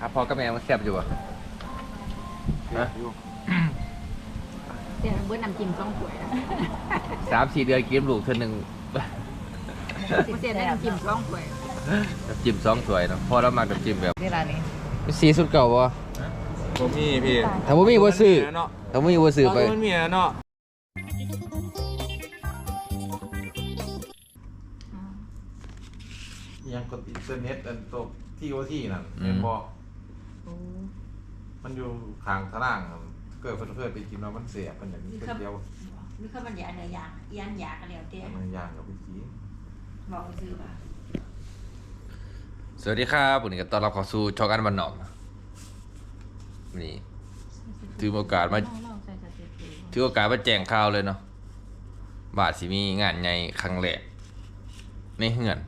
อะพอกับแม่มันแซ่บอยู่ป่ะฮะเดี๋ยวเบิ้ลน้ำจิ้มสองถ้วยนะสามสี่เดือนกินลูกเท่านึงสิเสียได้น้ำจิ้มสองถ้วยน้ำจิ้มสองถ้วยเนาะพอเรามาน้ำจิ้มแบบนี่ร้านนี้สีสุดเก่าป่ะผมมีพี่ถ้าบ่มีบ่ซื้อเนาะถ้าบ่มีบ่ซื้อไปมันมีเนาะยังกดอินเทอร์เน็ตอันตัวที่โอที่นั่นเห็นบอ มันอยู่ข้างทางล่างอะเกิดเพื่อนๆไปกินแล้วมันเสียเป็นอย่างนี้เป็นเดียวนี่เขามันอยากเนื้อย่างยันอยากกันเดียวเตี้ยมันย่างกับพี่จีบอกซื้อมาสวัสดีครับวันนี้ก็ต้อนรับเข้าสู่ช่องอันบันนอกนะนี่ถือโอกาสมาถือโอกาสมาแจ้งข่าวเลยเนาะบาทสิมีงานใหญ่ครั้งแรกในเฮือน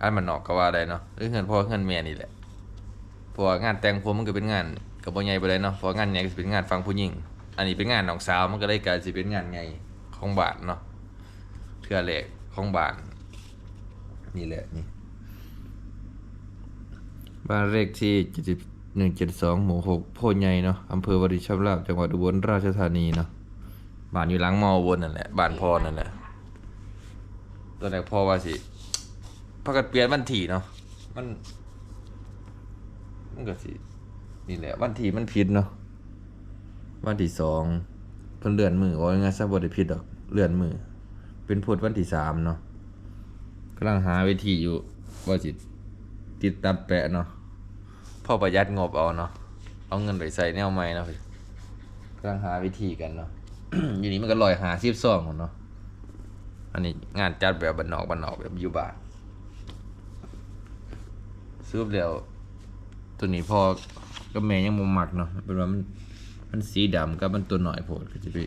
อันบันนอกก็ว่าได้เนาะหรือเฮือนพ่อเฮือนแม่นี่แหละ เพราะว่างานแต่งผมมันก็เป็นงานกับบ่ใหญ่ไปเลยเนาะเพราะงานใหญ่ก็สิเป็นงานฟังผู้หญิง อันนี้เป็นงานน้องสาวมันก็เลยกลายสิเป็นงานใหญ่ของบ้านเนาะเทื่อแรกของบ้านนี่แหละนี่บ้านเลขที่7172หมู่6โพธิ์ใหญ่เนาะอำเภอวารินชำราบจังหวัดอุบลราชธานีเนาะบ้านอยู่หลังมออุบลนั่นแหละบ้านพ่อนั่นแหละตอนแรกพ่อว่าสิพากันเปลี่ยนวันที่เนาะมัน มันก็สินี่แหละ วันที่มันผิดเนาะวันที่สองเพิ่นเลื่อนมือว่าไงซะบ่ได้ผิดดอกเลื่อนมือ เป็นพุธวันที่สามเนาะกำลังหาวิธีอยู่ว่าสิติดตัดแปะเนาะพ่อประหยัดงบเอาเนาะเอาเงินไปใส่แนวใหม่เนาะพี่กำลังหาวิธีกันเนาะอยู่นี้มันก็ลอยหาซีบซองของเนาะอันนี้งานจัดแบบบันนอกบันนอกแบบอยู่บ้านซื้อแล้ว ตัวนี้พอก็แม่ยังมุมมักเนาะเป็นว่ามันมันสีดำกับมันตัวหน่อยโพดก็จะไป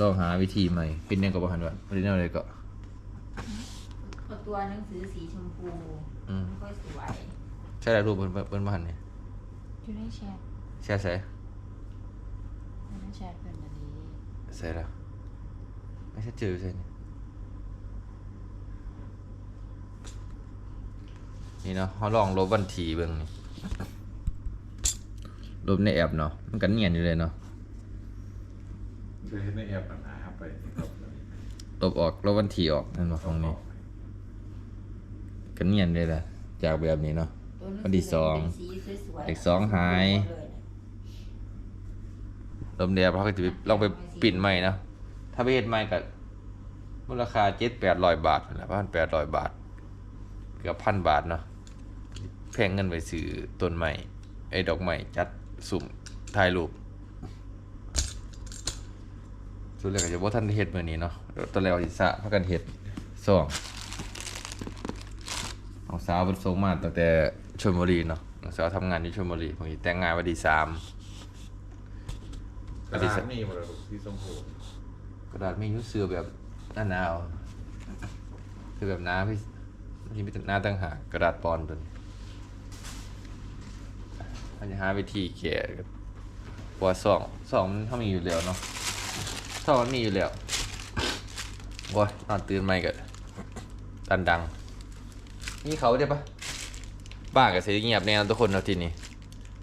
ลองหาวิธีใหม่เป็นยังกับบ้านว่าเป็นแนวอะไรก็เอาตัวหนังสือสีชมพูอืมไม่ค่อยสวยใช่แล้วรูปเพิ่นเพิ่นบ้านเนี่ยอยู่ในแชทใช่ใช่อยู่ในแชทเป็นอันนี้ใช่แล้วไม่ใช่เจอใช่นี่ นี่เนาะเขาลองลบวันทีเบิ่งนี่ลบในแอปเนาะมันกันเนียนอยู่เลยเนาะเคยเห็นในแอปปัญหาไปครับลบออกลบวันทีออกนั่นมาของนี้กันเนียนเลยล่ะจากแบบนี้เนาะตัวหนังวันที่สองเป็นสีสวยๆเลขสองหายลมเดียบเขาก็จะไปลองไปปิ่นใหม่นะถ้าไปเฮ็ดใหม่ก็มูลค่าเจ็ดแปดร้อยบาทนั่นแหละพันแปดร้อยบาท เกือบพันบาทเนาะ แพงเงินไปซื้อต้นใหม่ไอ้ดอกใหม่จัดสุ่มถ่ายรูปสุดเลยก็จะว่าท่านได้เฮ็ดมื้อนี้เนาะเดี๋ยวตอนแรกว่าสิสะพากันเฮ็ดสองเอาสาวเพิ่นส่งมาตั้งแต่ชลบุรีเนาะน้องสาวทำงานที่ชลบุรีผมแต่งงานวันที่สามกระดาษนี่หมดเลยที่สมพูกระดาษมียุ่เสือแบบหน้าหนาวคือแบบน้าพี่ที่มีหน้าตั้งหากกระดาษปอนตัวนี้ มันจะหาวิธีแก้กับเพราะว่าสองสองมันเขามีอยู่แล้วเนาะสองมันมีอยู่แล้วโอ้ยนอนตื่นไม่ก็ดันดังนี่เขาได้ปะบ้านกับเสียงเงียบแน่ทุกคนเนาะที่นี่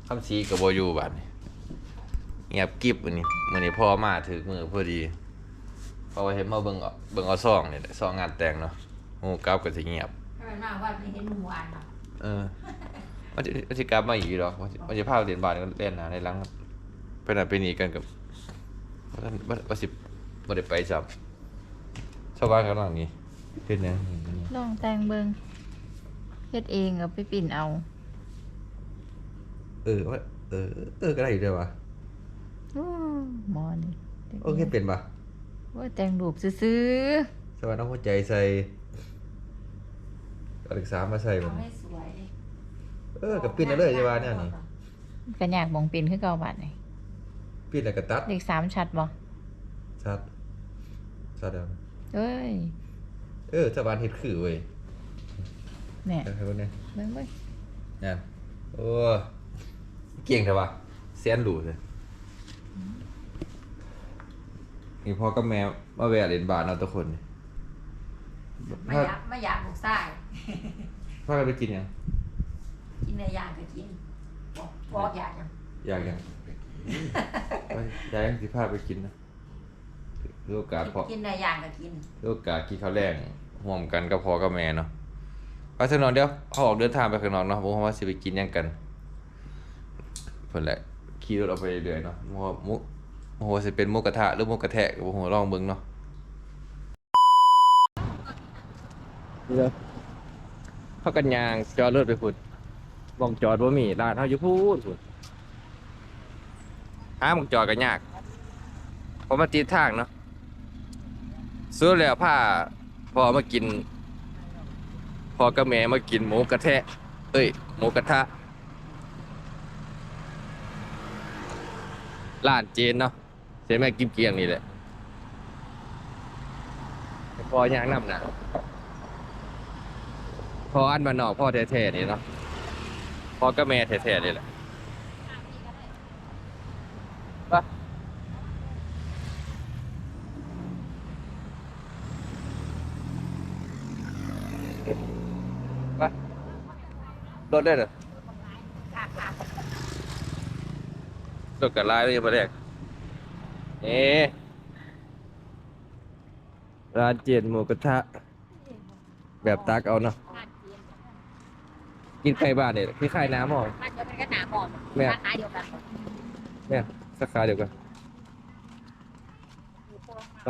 คำชี้กับโบอยูบ้านนี่เงียบกริบอันนี้มือนี้พ่อมาถือมือพอดีเพราะว่าเห็นมาเบิ่งเอาเบิ่งเอาซองนี่แหละซองงานแต่งเนาะหมูกลับก็สิเงียบถ้ามันมาว่าไม่เห็นหมู่วานเนาะเออ ว่าจะว่าจะกลับมาอีกหรอกว่าจะว่าจะพาไปเรียนบาสก็เล่นนะในหลังไปนั่นไปนี่กันกับว่าท่านว่าว่าสิบ่ได้ไปจับชาวบ้านเขาหลังนี้เฮ็ดแหน่ลองแต่งเบิงเฮ็ดเองกับไปปิ่นเอา เออว่าเออ เออก็ได้อยู่ด้วยวะอู้หมอนี่โอเคเป็นปะว่าแต่งรูปซื้อสวัสดีน้องหัวใจใส่เอาเด็กสามมาใส่เอามันให้สวย เออกับปิ้นเอาเลยใช่ปะเนี่ยนี่ๆกันอยากมองปิ่นคือเก่าบาดนี่ปิ้นแล้วก็ตัดเลขสามชัดบ่ชัดชัดแล้วเอ้ยเออสวรรค์เฮ็ดคือเว้ยเนี่ยเออเนี่ยเบิ่งเบิ่งนั่นโอ้เก่งแต่ว่าเสียนหลูเลยนี่พ่อกับแม่มาแวะเล่นบาสเนาะทุกคนนี่ไม่พาอยากไม่อยากบุกไส้พากันไปกินยัง กินเนื้อย่างก็กินบอกบอกอยากยังอยากยังไปยายสิพาไปกินนะถือโอกาสพอกินเนื้อย่างก็กินถือโอกาสกินข้าวแรงห่วมกันกับพ่อกับแม่เนาะไปสักหน่อยเดี๋ยวเขาออกเดินทางไปข้างนอกเนาะผมว่าสิไปกินหยังกันเพิ่นแหละขี่รถเอาไปเรื่อยๆเนาะโมโหมุโมโหสิเป็นหมุกกระทะหรือหมุกกระแทกก็บ่ฮู้ลองเบิ่งเนาะเดี๋ยวเขากันยางจอดรถไปพุ่น บองจอดบ่มีร้านเฮาอยู่พูนพุ่นหาหมองจอดก็ยากเพราะมันติดทางเนาะซื้อแล้วพาพอมากิน พอกับแม่มากินหมูกระแทะเอ้ย หมูกระทะร้านเจนเนาะเสียแม่กิมเกียงนี่แหละพอย่างนำหนะพออันมานอกพ่อแท้ๆนี่เนาะ พ่อกับแม่แท้ๆนี่แหละไปไปรถได้เหรอรถกับลายเลยมาแรกเอ๊ะร้านเจนหมูกระทะ แบบตักเอาเนาะ กินไก่บ้านเนี่ยคล้ายๆน้ำหม้อมันจะเป็นกระหนาหมอนแม่ราคาเดียวกันเนี่ยสาขาเดียวกันไป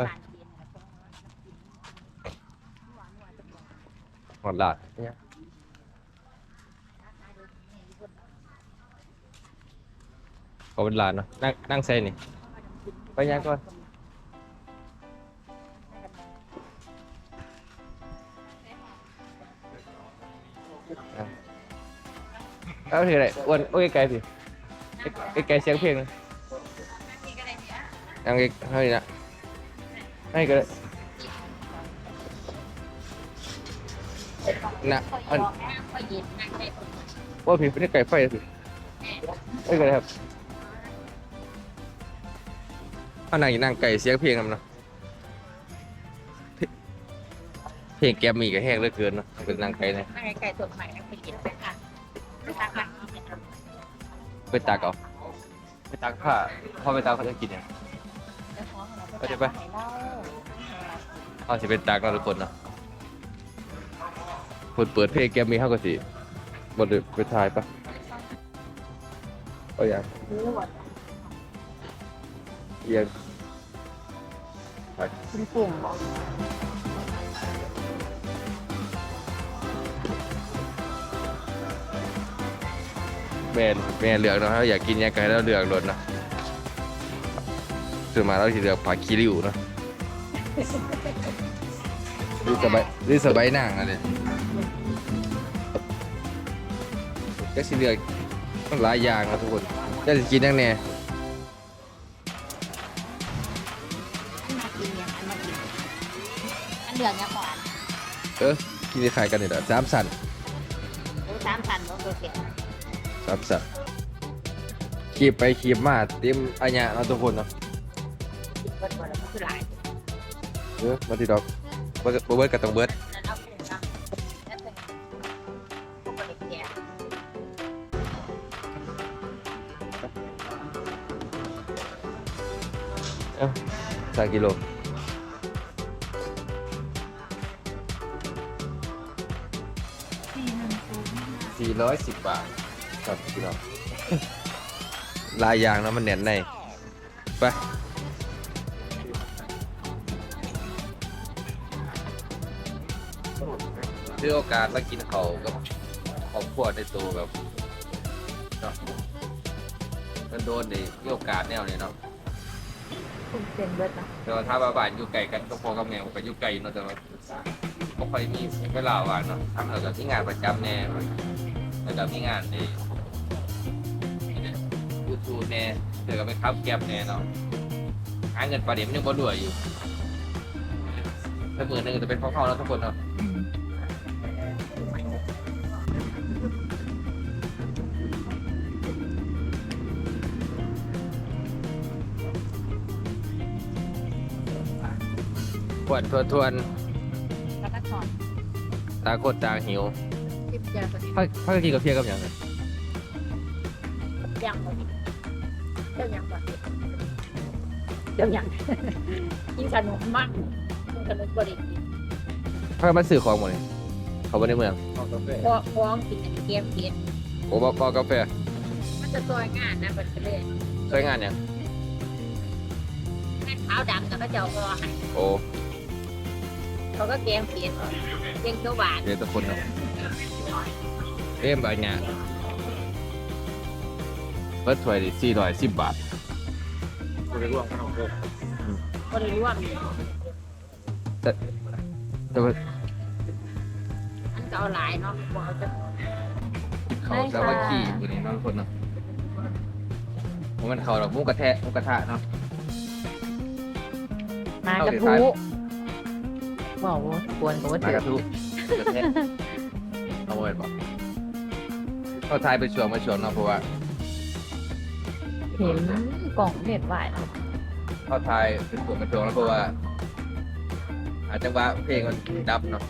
หอดลาดเนี่ยเขาเป็นลานเนาะนั่งนั่งใส่นี่ไปยังก่อน เอาทีไรอ้วนโอ้ยไกลสิไอ้ไกลเสียงเพลงนะยังไงเฮ้ยนะให้ก็ได้นะอันว่าผิดไม่ไก่ไฟสิไม่ก็ได้ครับข้างในนั่งไก่เสียงเพลงนำเนะเพลงแกมมี่ก็แห้งเหลือเกินเนาะเป็นนั่งไก่เนี่ยนั่งไก่สดใหม่นั่งไปกินไปค่ะ ไปตักค่ะไปตากเอไปตากผ้าพอไปตากเขาจะกินเนี่ยไปเดี๋ยวไปเขาจะเป็นตากเราทุกคนเนาะคนเปิดเพลงแกมมี่เขาก็สิบไดไปถ่ายปะเอาอย่างเอียง คุณปุ่มบอก แม่นแม่นเลือกเนาะถ้าอยากกินหยังไงแล้วเลือกรสเนาะส่วนมากเราสิเลือกผักคีริ้วเนาะนี่สบายนี่สบายนางอะไรก็สิเลือกมันหลายอย่างนะทุกคนจะสิกินยังแน่อันเหลืองยังหวานเออกินได้ขายกันนี่แหละสามสันสามพันโอเคสามสันขีบไปขีบมาเต็มอันเนี้ยเนาะทุกคนเนาะเบิร์ดเบิร์ดคือหลายเออมาที่ดอกเบิร์ดเบิร์ดกับต้องเบิร์ดนั่นเอาไปเลยครับนั่นเป็นพวกเด็กแก่เอ้าสามกิโลสี่ร้อยสิบบาท ครับพี่น้องลายยางเนาะมันแน่นในไปถือโอกาสมากินเขาวกับครอบครัวในตัวแบบเนาะมันโดนในโอกาสแนวนี้เนาะคุณเป็นเบิดนะแต่ว่าถ้าว่าบ้านอยู่ไกลกันก็พอกับแม่ผมก็อยู่ไกลเนาะแต่ว่าบ่ค่อยมีเวลาว่างเนาะทำแล้วก็ที่งานประจำแน่แล้วก็มีงานใน ยูทูบแน่เดี๋ยวก็ไปขับแก๊บแน่เนาะหาเงินประเดี๋ยวมันยังบ่รวยอยู่ถ้ามือหนึงจะเป็นพ่อๆแล้วทุกคนเนาะทวนทวนทวนแล้วก็ถอนตาโคตรตาหิวสิบจะไปพักพักกินกาแฟกับอย่างไร ยังบ่เจ้ายังบ่เจ้ายัง กินขนมมันกินขนมบริกินพักมาซื้อของหมดเลยเขาไปในเมืองเอากาแฟพอฟ้องกินอันนี้เกมเกมโอ้บอกบอกกาแฟมันจะซอยงานนะมันก็เลยใช้งานยังงานขาวดำแต่ก็จะเอาพอให้โอ้เขาก็เกมเกมเกมเขียวหวานเดี๋ยวทุกคนเนาะเอ็มใบเนี่ย เปิดถ้วยดิสี่ร้อยสิบบาทกูไปร่วมกันเอาเถอะก็เลยร่วมแต่ว่าอันก็เอาหลายเนาะบอกเอาจะเขาแต่ว่าขี่ตัวนี้เนาะทุกคนเนาะมันเขาดอกมุกกระแทะมุกกระทะเนาะมากระทุบอกว่าควรกับว่ามาถืกอระทุกระแทะเอาไว้บอกเขาทายไปช่วงมาช่วงเนาะเพราะว่า เห็นกล่องเด็ดไหวนะเข้าทายเป็นส่วนเป็นช่วงแล้วเพราะว่า อาจจะว่าเพลงมันดับเนาะ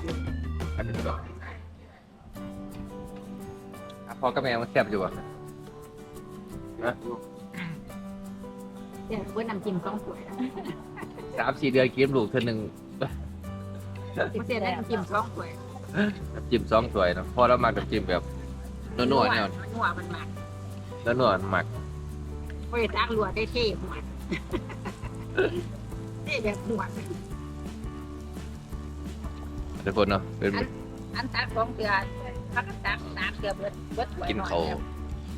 อาจจะแบบอะพอกับแม่มันแซ่บอยู่อะเดี๋ยวเพื่อนนำจิ้มต้องสวยสามสี่เดือนกินลูกเธอหนึ่งไม่เสียได้น้ำจิ้มต้องสวยน้ำจิ้มสองถ้วยเนาะพอแล้วมากับจิ้มแบบนัวๆเนี่ยนัวมันหมักแล้วนัวหมักเพื่อตักรัวได้เท่หมดเท่แบบหวานทุกคนเนาะเป็นอันตักสองเกลือพักตักสามเกลือเบิดเบิดถ้วยกินเขาว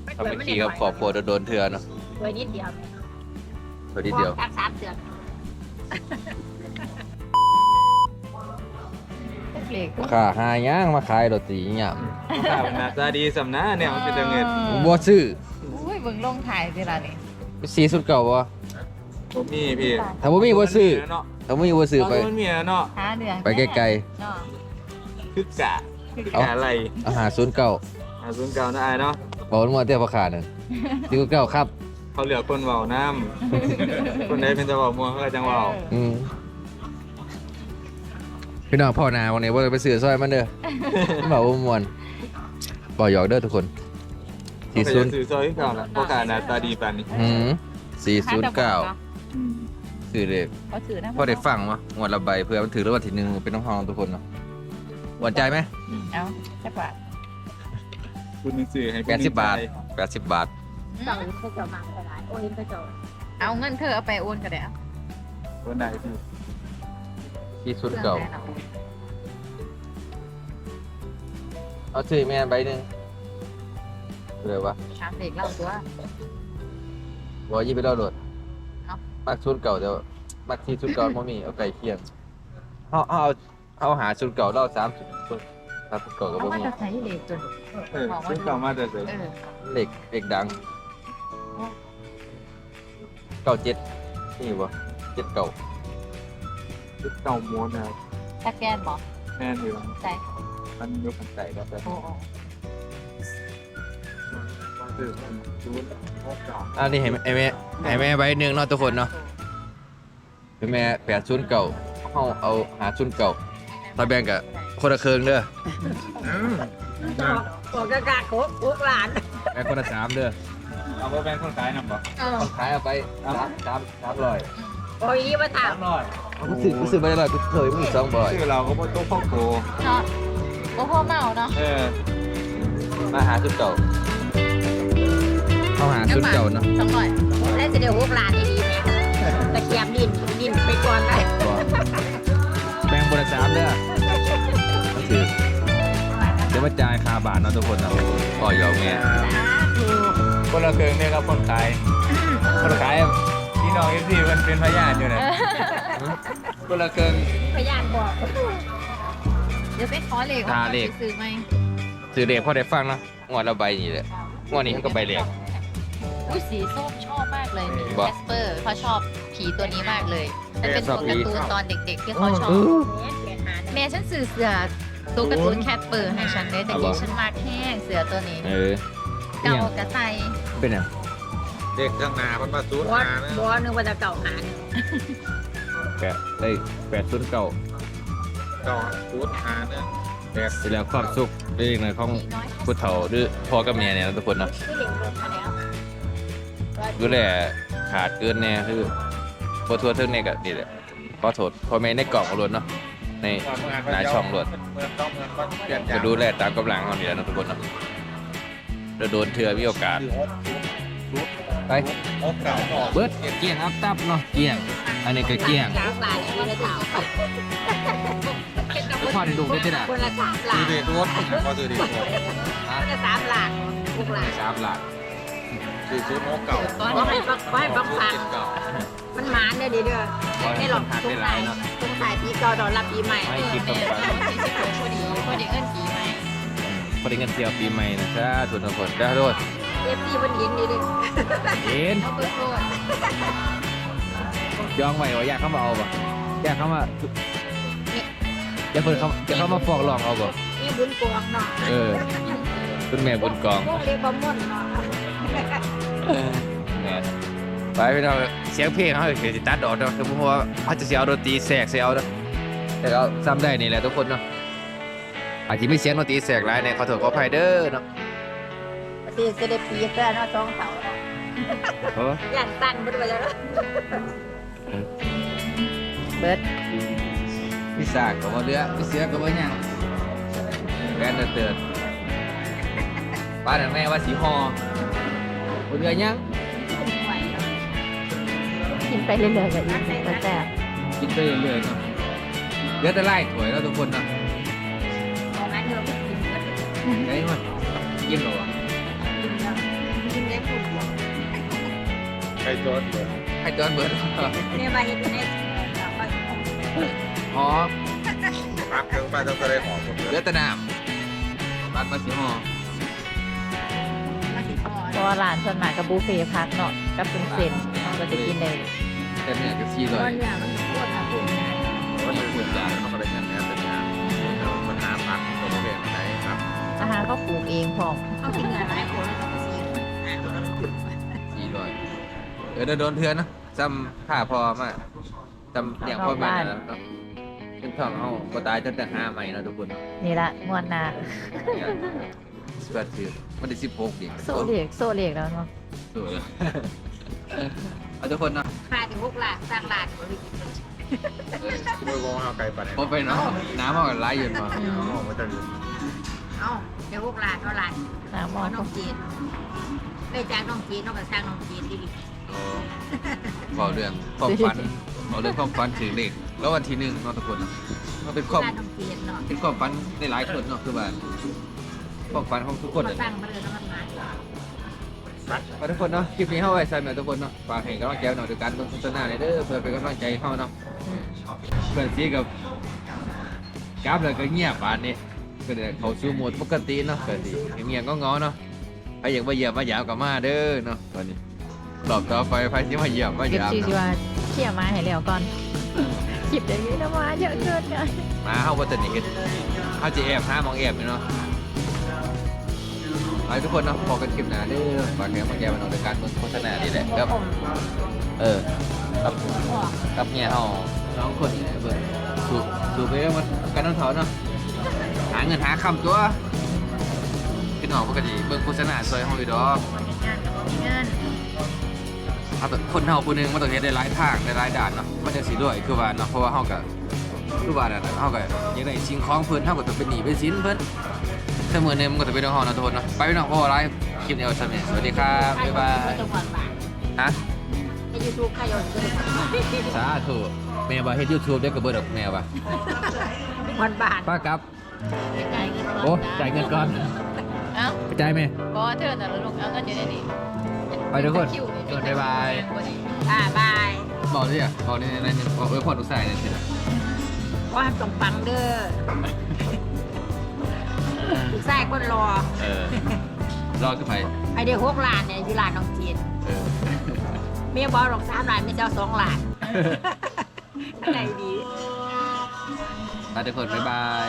ไม่ทำเป็นขี้กับครอบครัวโดนๆเทือเนาะถ้วยนิดเดียวตัวนิดเดียวตักสามเกลือเล็กขาหาย่างมาขายโรตีหยามข้าวหน้าตาดีสำนะเนี่ยมันเป็นจังเงินบ่ซื้ออุ้ยเบิ่งลงถ่ายสิล่ะนี่ สีสุดเก่าบ่ผมมีพี่ถ้าบ่มีบ่ซื้อเนาะถ้าบ่มีบ่ซื้อไปมันมีแล้วเนาะหาเดือนไปไกลเนาะคือกะเอากะอะไรๆอาหารศูนย์เก่าอาศูนย์เก่านะอายเนาะบอกว่าเตี้ยราคาหนึ่งดีกว่าเก่าครับ เขาเหลือคนเว้าน้ำคนใดเป็นตะเว้ามัวเขาก็จังเว้าอืมพี่น้องพ่อนาวันนี้ว่าไปซื้อซอยมันเด้อบอกว่ามวนบอกหยอกเด้อทุกคน สี่เขาศูจะนย์ซื้อซอยเก่าน่ะเพราะกะหน้าตาดีปานนี้อืมสี่ศูนย์เก้าซื้อเลยเขาถือนะพ่อได้ฟังวะงวดละใบเพื่อมันถือรางวัลที่หนึ่งเป็นน้องห้องทุกคนเนาะหวั่นใจไหมเอาแค่บาทคุณหนึงซื้อให้แปดสิบบาทแปดสิบบาทต้องเขาจะมาก็ได้โอ้ยเขาจะเอาเงินเธอเอาไปโอนก็ได้เอาคนใดพี่สี่ศูนย์เก้าเอาซื้อแม่ใบหนึ่ง เลยวะถามเด็กเล่าตัว บอกยี่ไปเล่าโดดเอ้า มักชุดเก่าเดี๋ยวมักที่ชุดเก่าบ่มีเอาไก่เคียงเอาเอาเอาหาชุดเก่าเล่าสามชุดสามชุดเก่าก็เอาบ่มามีจะใช้เด็กจนเออซื้อเก่ามาแต่เสร็จเออเด็กเด็กดังเก่าเจ็ดนี่บ่เจ็ดเก่าซื้อเก่าม้วนนะครับสแกนบอกแน่นอยู่ใส่มันยกขันใจก็แบบโอ้โอ้ อมันนย์หกเก่าอันนี้ให้แม่ให้แม่ให้แม่ใบหนึ่งเนาะทุกคนเนาะเป็นแม่แปดชุดเก่าเอาเอาหาชุดเก่าถ้าแบ่งกับคนละเครึ่งเด้อบอกกะกะโคกโคกหลานแม่คนละสามเด้อเอาไปแบ่งคนขายนำบ่เออคนขายเอาไปสามสามสามร้อยโอ้ยมาถามร้อยกูซื้อกูซื้อไปร้อยกูเคยมีสองร้อยชื่อเราก็บ่ต้องพ่อโกเนาะโอ้พ่อเมาเนาะเออมาหาชุดเก่า ชุดเก่าเนาะสองร้อยแล้วจะเดี๋ยวโคกหลานดีๆไหมตะเคียมดินดินไปก่อนได้แบ่งคนละสามเด้อก็คือเดี๋ยวมาจ่ายค่าบาทเนาะทุกคนเนาะก็ยอมแม่คนละเครื่องเนี่ยครับคนขายคนขายพี่น้องเอฟซีมันเป็นพยานอยู่นะคนละเกินพยานบอกเดี๋ยวไปขอเลขหาเลขซื้อไหมซื้อเด็กพอได้ฟังเนาะงวดละใบนี่แหละงวดนี้เขาก็ใบเล็ก อุ้ยสีส้มชอบมากเลยมีบ่แคสเปอร์เขาชอบผีตัวนี้มากเลยมันเป็นชตัอวบผีการ์ตูนตอนเด็กๆที่เขาชอบเออแม่ฉันซื้อเสือตัวการ์ตูนแคทเปอร์ให้ฉันเลยแต่เอาเหรยีอฉันมากแห้งเสือตัวนี้เออเก่ากระไตเป็นยังเด็กข้างหน้ามันมาซูดบอสมานะบอสนึกว่าจะเก่าหาหนึ่งแปดได้แปดชุดเก่าเก่าซูดหาเนี่ยเสร็จแล้วความสุขเป็นอีกหนึ่งของผู้เฒ่าหรือพ่อกับแม่เนี่ยนะทุกคนเนาะที่เด็กเดินมาแล้วดูแลขาดเกินแน่คือบ่ทั่วถึงเนี่ยก็นี่แหละขอโทษพ่อแม่ในกล่องรถเนาะในหน้าช่องรถเมืองต้องเมืองก็เปลี่ยนก็ดูแลตามกำลังเขานี่แหละนะทุกคนเนาะเราโดนเถื่อมีโอกาสไปโอ้เก่าออกเบิดเกี่ยงอัพตับเนาะเกี่ยง อันนี้ก็เกี่ยงสามหลานที่ได้ถามพอได้ดูได้ที่ไหนคนละสามหลาซื้อนเด็ดรถก็ซื้อเด็ดรถคนละสามหลานลูกหลานสามหลัก ซื้อซื้อโมเก่าก็ให้ฟังก็ให้ฟังฟัง เก่า มันหมานเนี่ยดีเด้อไม่หลอกสงสัยสงสัยปีเก่าตอนรับปีใหม่ไม่คิดต้องไปพอดีพอดีเงินปีใหม่พอได้เงินเที่ยวปีใหม่นะจ้าทุกคนได้โทษเอฟซีมันยินดีดิเห็นเขาเปิดโทษยองไว้ว่าอยากเข้ามาเอาบ่อยากเข้ามาอยากเพิ่นเข้าอยากเข้ามาฟอกลองเอาบ่มีบุญกวงเนาะเออคุณแม่บนกอง พวกเรียกบ่ม่นเนาะแม่ ไปพี่น้องเสียงเพลงเขาเดี๋ยวสิตัดออกเนาะคือเพราะว่าเขาจะเสียเอาดนตรีแทรกเสียเอาเนาะแต่เอาซ้ำได้นี่แหละทุกคนเนาะอาจจะไม่เสียงดนตรีแทรกหลายเนี่ยขอโทษขออภัยเด้อเนาะสิจะได้ปีแค่เนาะสองเสาเนาะโอ้ย่างตั้นบ่ได้แล้วเบิดพี่สากก็บ่เรือพี่เสือก็บ่หยังแกนเตือนป้าแต่แม่ว่าสีหอ บ่เรือหยังกินไปเรื่อยๆกับอีกแต่แต่กินไปเรื่อยๆเนาะเดี๋ยวจะไล่ถวยแล้วทุกคนเนาะเอางั้นเราไปกินกันได้มั้ยกินหรอวะกินแล้วกินได้พูดใครจอดเลยให้จอนเบิร์ดเนี่ยมาเห็นในเราก็อ๋อพักเครื่องไปต้องได้ของหมดเลเรือยแตะน้ำบัดมาสีหอมาสิพอเพ ราะว่าร้านส่วนมากกับบุฟเฟ่ต์พักเนาะกับเป็นเซนเราก็จะกินได้แต่เนี่ยก็สี่ตร้ออยนเนี่ยมันโคตรนะคุณว่าจะพูดจาแล้วมันก็ได้เงินแล้วแต่งานปัญหาพักตัวเปลี่ยนไหนครับอาหารเขาปลูกเองพร้อมเขากินเงินหลายคนเลยต้องซีสี่ร้อยเออเดี๋ยวโดนเทือนเนาะจำค่าพอมาจำอย่างพ่อแม่นะเนาะเป็นทองเอาก็ตายจนแต่ห้าใหม่นะทุกคน นี่ละงวดหนาสิบ แปดสิบมันได้สิบหกดิโซเลียกโซเลียกแล้วเนาะสวยเลยเอาทุกคนเนาะค่าถึงหกหลานสร้างหลานบริกินเออที่มือวงเอาไกลไปไหนพอไปเนาะน้ำมันก็ไหลอยู่มาเอามาจะอยู่เอ้าเดี๋ยวหกหลานเท่าไหร่น้ำมอ๋ออนน้องจีนได้จากน้องจีนน้องก็สร้างน้องจีนดีโอ้บอกเรื่องความฝันบอกเรื่องความฝันถือเลขแล้ววันที่หนึ่งเนาะทุกคนเนาะมันเป็นๆความร้านน้องจีนเนาะ เป็นความฝันในหลายคนเนาะคือว่า ความฝันของทุกคนมาเลยสร้างมาเลยน้ำมันมามาทุกคนเนาะ คลิปนี้เข้าไว้ใส่เหมือนทุกคนเนาะ ฝากให้กำลังใจหน่อยด้วยกันบนโฆษณาเลยเด้อเพื่อเป็นกำลังใจให้เขาเนาะเพื่อนซีกับกราฟเลยก็เงียบป่านนี้ก็เดี๋ยวเขาสู่โหมดปกติเนาะก็สิเงียบๆก็งอๆเนาะใครอยากมาเหยียบมาหยามกับมาเด้อเนาะตอนนี้รอบต่อไปใครที่มาเหยียบมาหเก็บยามชื่อสิเนาะว่าเขี่ยมาให้แล้วก่อนคลิปอย่างนี้นะมาเยอะเกินเลยมาเข้าวัตถุนิคเขาจะแอบห้ามองแอบอยู่เนาะ ไปทุกคนเนาะพอกันคลิปหน้าเด้อฝากแขกมาแก้มาหน่อยด้วยกันบนโฆษณานี่แหละครับเออกับกับเนี่ยเฮาน้องคนนี่แหละเบิ่งสูบสูบไปแล้วมันกันน้องเถาเนาะหาเงินหาคำตัวพี่น้องปกติเบิ่งโฆษณาซอยเฮาอยู่ดอกงานกับเงินเอาแต่คนเฮาผู้หนึงมันต้องเฮ็ดได้หลายทางได้หลายด้านเนาะมันจะสิรวยคือว่าเนาะเพราะว่าเฮาก็คือว่านั่นน่ะเฮาก็อยังได้สิ่งของเพิ่นเฮาก็ต้องเป็นหนี้เป็นสินเพิ่น เสมอเนี่ยมันก็ต้องเป็นของเฮาเนาะทุกคนเนาะไปพี่น้องพอไลฟ์คลิปนี้เอาซะแม่สวัสดีครับบ๊ายบายจังหวัดบาทฮะในยูทูบขยนจังหวัดบาทสาธุแม่ว่าเฮ็ด YouTube ได้ก็เบิดดอกแม่ว่าวันบาทป้าครับจ่ายเงินก่อนโอ้จ่ายเงินก่อนเอ้าไปจ่ายไหมก็เธอแต่ละลูกเอาเงินอยู่ในนี้ไปทุกคนทุกคนบ๊ายบายอ่าบายบอกดิอะบอกนี่ในนี่บอกเออพอทุกสายเนี่ยสินะว่าตรงปังเด้อ ลูกชายคนรอ เออรอขึ้นไปไอเดียหกล้านเนี่ยอยู่ร้านน้องจีนเออเมียบอกหรอกสามล้านไม่เจ้าสองล้านอะไรดีไปทุกคนบ๊ายบาย